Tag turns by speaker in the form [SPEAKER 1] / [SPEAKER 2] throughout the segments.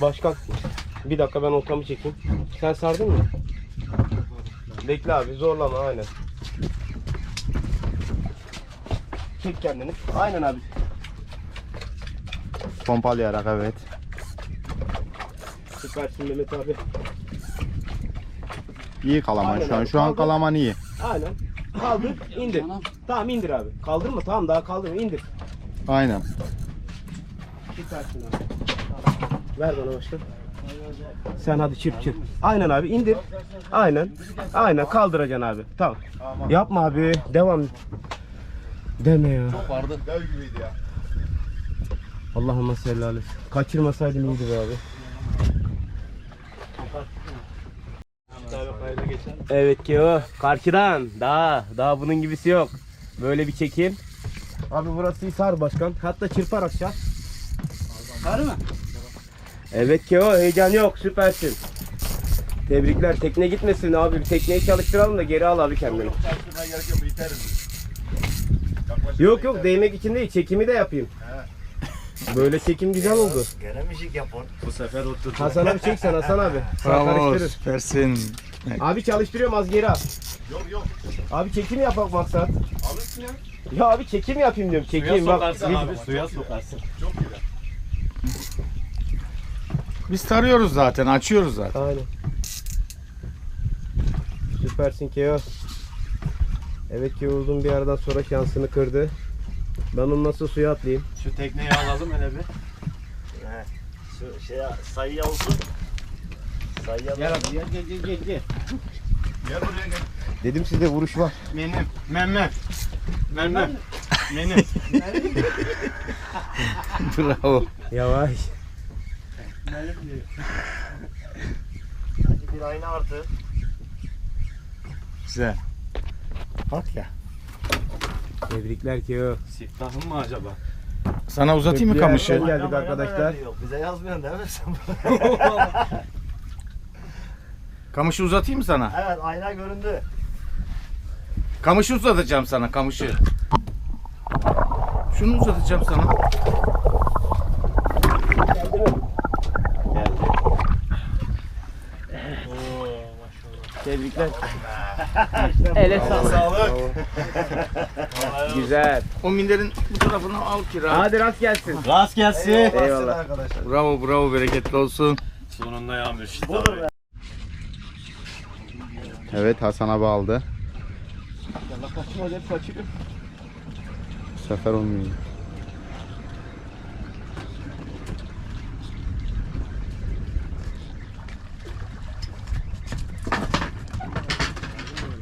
[SPEAKER 1] Başkan bir dakika ben oltamı çekeyim. Sen sardın mı? Bekle abi zorlama aynen. Çek kendini. Aynen abi.
[SPEAKER 2] Pompalayarak evet.
[SPEAKER 1] Süpersin Mehmet abi.
[SPEAKER 2] İyi kalaman
[SPEAKER 1] Aynen
[SPEAKER 2] şu an.
[SPEAKER 1] abi,
[SPEAKER 2] Şu an
[SPEAKER 1] kaldı.
[SPEAKER 2] kalaman iyi.
[SPEAKER 1] Aynen. Kaldır, indir. Tamam indir abi. Kaldırma tamam daha kaldırma indir.
[SPEAKER 2] Aynen.
[SPEAKER 1] Süpersin abi. Ver bana başkan. Sen hadi çırp çırp. Aynen abi indir. Aynen. Aynen kaldıracaksın abi. Tamam. Yapma abi. Devam. Deme ya.
[SPEAKER 2] Dev gibiydi ya.
[SPEAKER 1] Allah'ıma salli aleyhi. Kaçırmasaydım iyiydi be abi. Evet ki o. Karşıdan. Daha. Daha bunun gibisi yok. Böyle bir çekim. Abi burası sar başkan. Hatta çırparak çar. Sarı mı? Evet ki o. Heyecan yok. Süpersin. Tebrikler. Tekne gitmesin abi. Bir tekneyi çalıştıralım da geri al abi kendini. Yok yok değmek için değil. Çekimi de yapayım. Böyle çekim güzel oldu.
[SPEAKER 3] Gene müzik yapın.
[SPEAKER 2] Bu sefer oturdu.
[SPEAKER 1] Hasan abi çeksen Hasan abi. Sağ karıştırır.
[SPEAKER 2] süpersin.
[SPEAKER 1] Abi çalıştırıyorum az geri al.
[SPEAKER 2] Yok yok.
[SPEAKER 1] Abi çekim yapak maksat.
[SPEAKER 2] Alırsın ya.
[SPEAKER 1] Ya abi çekim yapayım diyorum. Çekim
[SPEAKER 2] Suya
[SPEAKER 1] bak.
[SPEAKER 2] sokarsın
[SPEAKER 1] Bir-
[SPEAKER 2] abi. Suya sokarsın. Çok güzel.
[SPEAKER 4] Biz tarıyoruz zaten, açıyoruz zaten.
[SPEAKER 1] Aynen. Süpersin Keo. Evet ki uzun bir aradan sonra şansını kırdı. Ben onu nasıl suya atlayayım?
[SPEAKER 2] Şu tekneyi alalım hele bir.
[SPEAKER 3] He. Şu şey sayıya olsun. Sayıya
[SPEAKER 2] Gel abi gel gel gel gel. Gel, gel buraya gel.
[SPEAKER 1] Dedim sizde vuruş var.
[SPEAKER 2] Benim. Memmem. Memmem. Benim.
[SPEAKER 4] Bravo.
[SPEAKER 1] Yavaş.
[SPEAKER 3] Hadi bir ayna artı.
[SPEAKER 4] Güzel. Bak ya.
[SPEAKER 1] Tebrikler Keo.
[SPEAKER 2] Siftahım mı acaba?
[SPEAKER 4] Sana uzatayım mı kamışı?
[SPEAKER 1] geldik arkadaşlar.
[SPEAKER 3] Yok. Bize yazmıyorsun değil mi sen?
[SPEAKER 4] Kamışı uzatayım mı sana?
[SPEAKER 3] evet ayna göründü.
[SPEAKER 4] Kamışı uzatacağım sana, kamışı. Şunu uzatacağım sana.
[SPEAKER 1] Tebrikler. Ele sağlık. Güzel.
[SPEAKER 4] O minderin bu tarafını al kira.
[SPEAKER 1] Hadi rast gelsin.
[SPEAKER 2] Rast gelsin.
[SPEAKER 1] Eyvallah.
[SPEAKER 3] arkadaşlar.
[SPEAKER 4] Bravo, bravo, bereketli olsun.
[SPEAKER 2] Sonunda yağmur.
[SPEAKER 3] Be.
[SPEAKER 2] Evet Hasan abi aldı. Bu sefer olmuyor.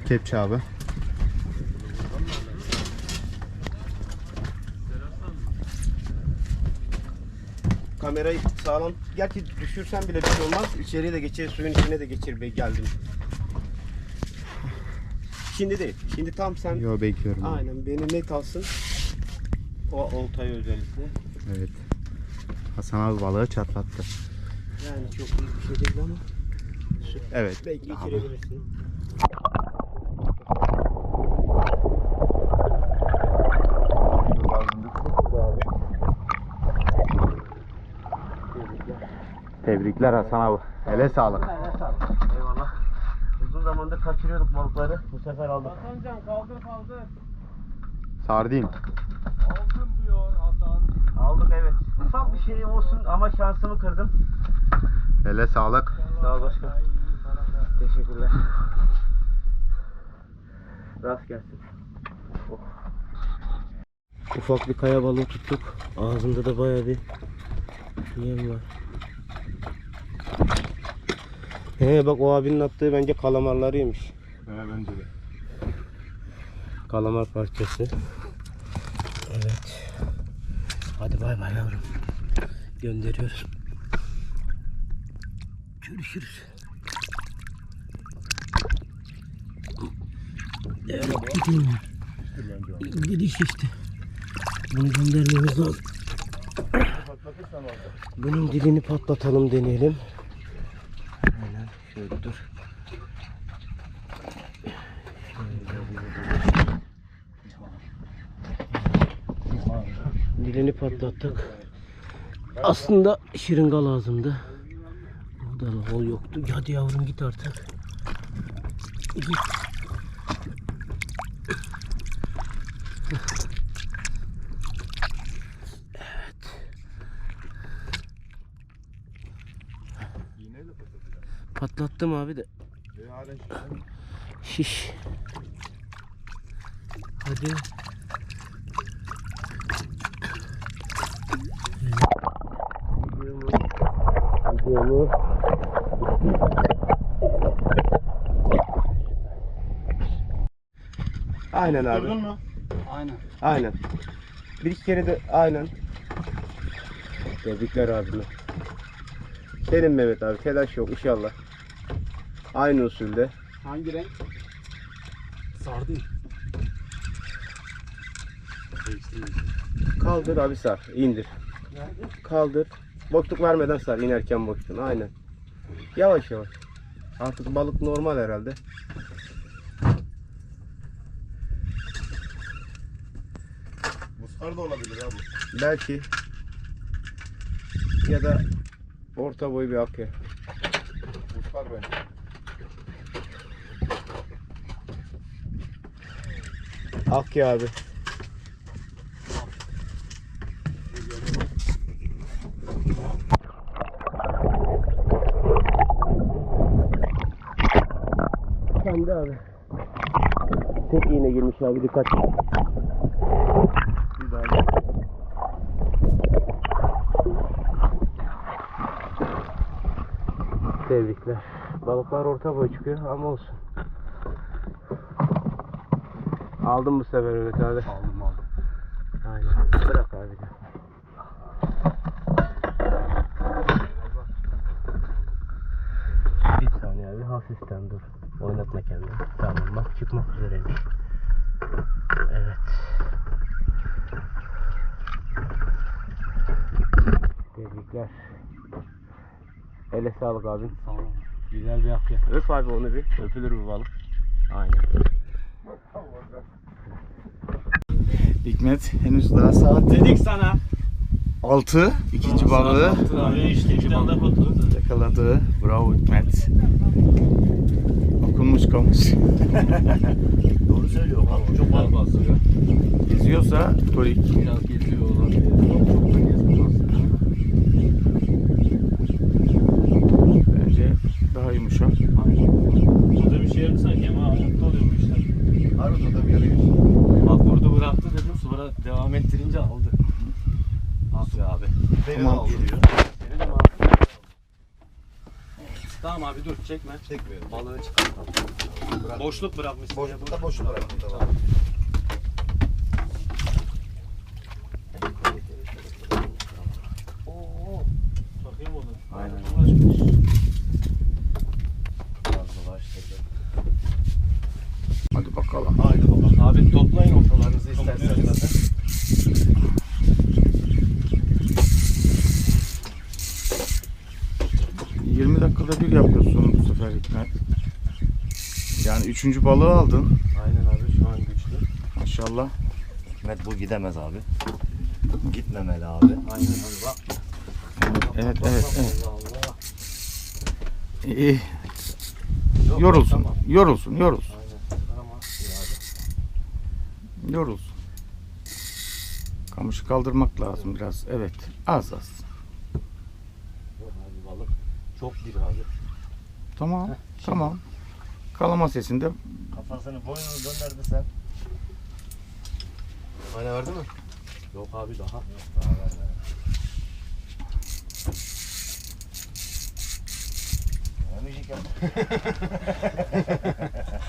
[SPEAKER 2] Kepçe abi.
[SPEAKER 1] Kamerayı sağlam. Gerçi düşürsen bile bir şey olmaz. İçeriye de geçer, suyun içine de geçer be geldim. Şimdi değil. Şimdi tam sen
[SPEAKER 2] Yo bekliyorum. abi.
[SPEAKER 1] aynen beni net alsın. O oltayı özellikle.
[SPEAKER 2] Evet. Hasan abi balığı çatlattı.
[SPEAKER 1] Yani çok büyük bir şey değil ama
[SPEAKER 2] Evet.
[SPEAKER 1] belki
[SPEAKER 2] Abi.
[SPEAKER 1] içirebilirsin.
[SPEAKER 2] Tebrikler Hasan abi. Hele sağlık.
[SPEAKER 1] Eyvallah. Uzun zamandır kaçırıyorduk balıkları. Bu sefer aldık. Hasancan kaldır kaldır.
[SPEAKER 2] Sardin.
[SPEAKER 1] Aldım diyor Hasan. Aldık evet. Ufak bir şey olsun ama şansımı kırdım.
[SPEAKER 2] Hele sağlık.
[SPEAKER 1] Sağ ol başkan. Teşekkürler. Rast gelsin. Oh. Ufak bir kaya balığı tuttuk. Ağzında da bayağı bir yem var. He bak o abinin attığı bence kalamarları yemiş.
[SPEAKER 2] He bence de.
[SPEAKER 1] Kalamar parçası. Evet. Hadi bay bay yavrum. Gönderiyoruz. Görüşürüz. Evet gidiyor. Gidiş işte. Bunu göndermemiz lazım. Bunun dilini patlatalım deneyelim. Şöyle dur. Dilini patlattık. Aslında şırınga lazımdı. Burada hol yoktu. Hadi yavrum git artık. Git. Patlattım abi de. Şiş. Hadi. Gidiyor mu? Aynen abi.
[SPEAKER 3] Gördün mü?
[SPEAKER 4] Aynen.
[SPEAKER 1] Aynen. Bir iki kere de aynen. Tebrikler abime. Senin Mehmet abi telaş yok inşallah. Aynı usulde.
[SPEAKER 4] Hangi renk?
[SPEAKER 3] Sardın.
[SPEAKER 1] Kaldır abi sar. indir. Kaldır. Boşluk vermeden sar inerken boşluğunu. Aynen. Yavaş yavaş. Artık balık normal herhalde.
[SPEAKER 3] Muskar da olabilir abi.
[SPEAKER 1] Belki. Ya da orta boy bir akya.
[SPEAKER 3] Muskar bence.
[SPEAKER 1] Akya abi. Kendi abi. Tek iğne girmiş abi dikkat. Bir daha. Tebrikler. Balıklar orta boy çıkıyor ama olsun. Aldım bu sefer Mehmet abi.
[SPEAKER 3] Aldım aldım.
[SPEAKER 1] Aynen. Bırak abi. Bir saniye abi hafiften dur. Oynatma kendini. Tamam bak çıkmak üzereymiş. Evet. Tebrikler. Ele sağlık abim.
[SPEAKER 3] Sağ ol. Güzel bir akya.
[SPEAKER 1] Öp abi onu bir.
[SPEAKER 3] Öpülür bu balık.
[SPEAKER 1] Aynen.
[SPEAKER 4] Hikmet henüz daha saat
[SPEAKER 3] Dedik sana.
[SPEAKER 4] 6. ikinci balığı yakaladı. Bravo Hikmet. Okunmuş kamış.
[SPEAKER 3] Doğru söylüyor. Çok balık bastırıyor.
[SPEAKER 4] Geziyorsa torik.
[SPEAKER 3] Biraz geziyor olan. Çok çok da gezmiyor aslında.
[SPEAKER 4] Bence daha yumuşak.
[SPEAKER 5] Burada bir şey yok sanki ama mutlu oluyor bu işler.
[SPEAKER 3] Harbi da bir yere gidiyor.
[SPEAKER 5] Bak vurdu bıraktı dedim sonra devam ettirince aldı. Nasıl abi?
[SPEAKER 3] Beni
[SPEAKER 4] Tamam.
[SPEAKER 3] al geliyor.
[SPEAKER 5] Senin de abi. Tamam abi dur çekme.
[SPEAKER 3] Çekmiyorum.
[SPEAKER 5] Balığı çıkartalım. Boşluk bırakmışsın.
[SPEAKER 3] Boşlukta boşluk bıraktım tamam.
[SPEAKER 1] Aynen.
[SPEAKER 3] Dolaştırdım.
[SPEAKER 4] Hadi bakalım.
[SPEAKER 3] Haydi bakalım.
[SPEAKER 5] Abi toplayın ortalarınızı isterseniz zaten.
[SPEAKER 4] 20 dakikada bir yapıyorsun bu sefer Hikmet. Yani üçüncü balığı aldın.
[SPEAKER 5] Aynen abi şu an güçlü.
[SPEAKER 4] Maşallah.
[SPEAKER 3] Hikmet bu gidemez abi. Gitmemeli abi.
[SPEAKER 5] Aynen abi bak.
[SPEAKER 4] Evet
[SPEAKER 5] Bak,
[SPEAKER 4] evet
[SPEAKER 5] bak,
[SPEAKER 4] evet.
[SPEAKER 5] Allah Allah.
[SPEAKER 4] İyi.
[SPEAKER 5] Yok,
[SPEAKER 4] Yorulsun.
[SPEAKER 5] tamam.
[SPEAKER 4] Yorulsun, yorulsun.
[SPEAKER 5] Aynen.
[SPEAKER 4] Yorulsun. Kamışı kaldırmak lazım biraz. Evet. Az az.
[SPEAKER 5] Yok. Çok diri abi.
[SPEAKER 4] Tamam.
[SPEAKER 5] Heh,
[SPEAKER 4] Tamam. Kalama sesinde
[SPEAKER 3] Kafasını boynunu döndürdü sen.
[SPEAKER 5] Aynen verdi mi? Yok abi daha.
[SPEAKER 3] Daha ver ver. Ya müzik yap.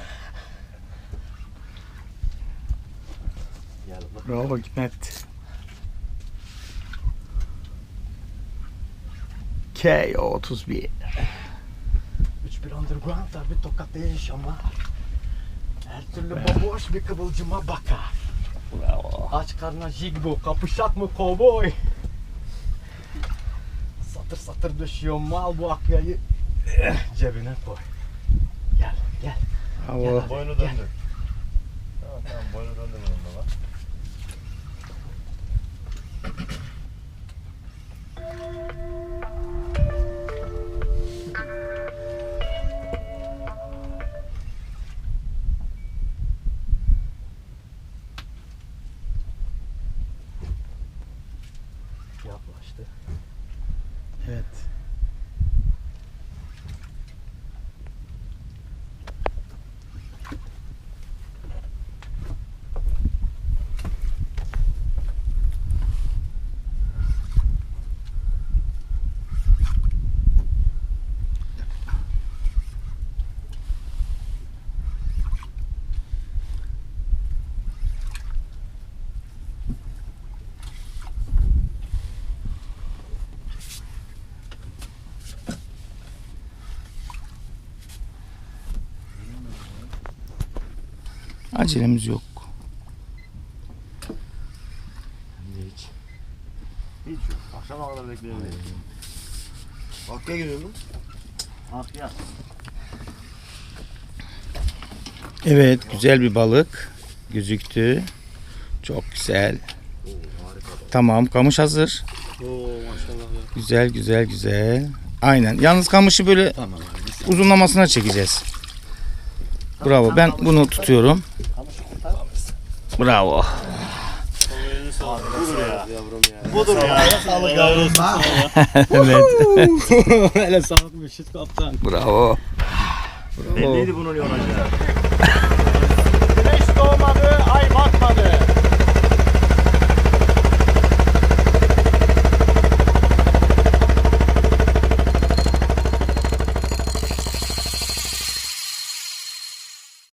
[SPEAKER 5] Gel bak.
[SPEAKER 4] bravo Hikmet. KO 31.
[SPEAKER 5] bir underground bir tokatlı yaşama. Her türlü baboş bir kıvılcıma bakar.
[SPEAKER 6] Bravo.
[SPEAKER 5] Aç karnına jigbo, kapışak mı kovboy? Satır satır düşüyor mal bu akyayı cebine koy. Gel gel.
[SPEAKER 7] Bravo.
[SPEAKER 3] Boynu döndü. Tamam tamam boynu döndü bunun
[SPEAKER 4] Acelemiz yok.
[SPEAKER 3] Hiç. Hiç yok. Akşama kadar bekleyelim. Hakkı'ya geliyor mu? Hakkı'ya.
[SPEAKER 4] Evet güzel bir balık gözüktü. Çok güzel. Tamam kamış hazır. Güzel güzel güzel. Aynen. Yalnız kamışı böyle uzunlamasına çekeceğiz. Bravo. Ben bunu tutuyorum. Bravo.
[SPEAKER 3] Budur ya. Sağlık yavrum.
[SPEAKER 4] Evet.
[SPEAKER 8] Hele sağlık Müşit kaptan.
[SPEAKER 4] Bravo.
[SPEAKER 3] Belliydi bunun yonacağı.
[SPEAKER 5] Güneş doğmadı, ay batmadı.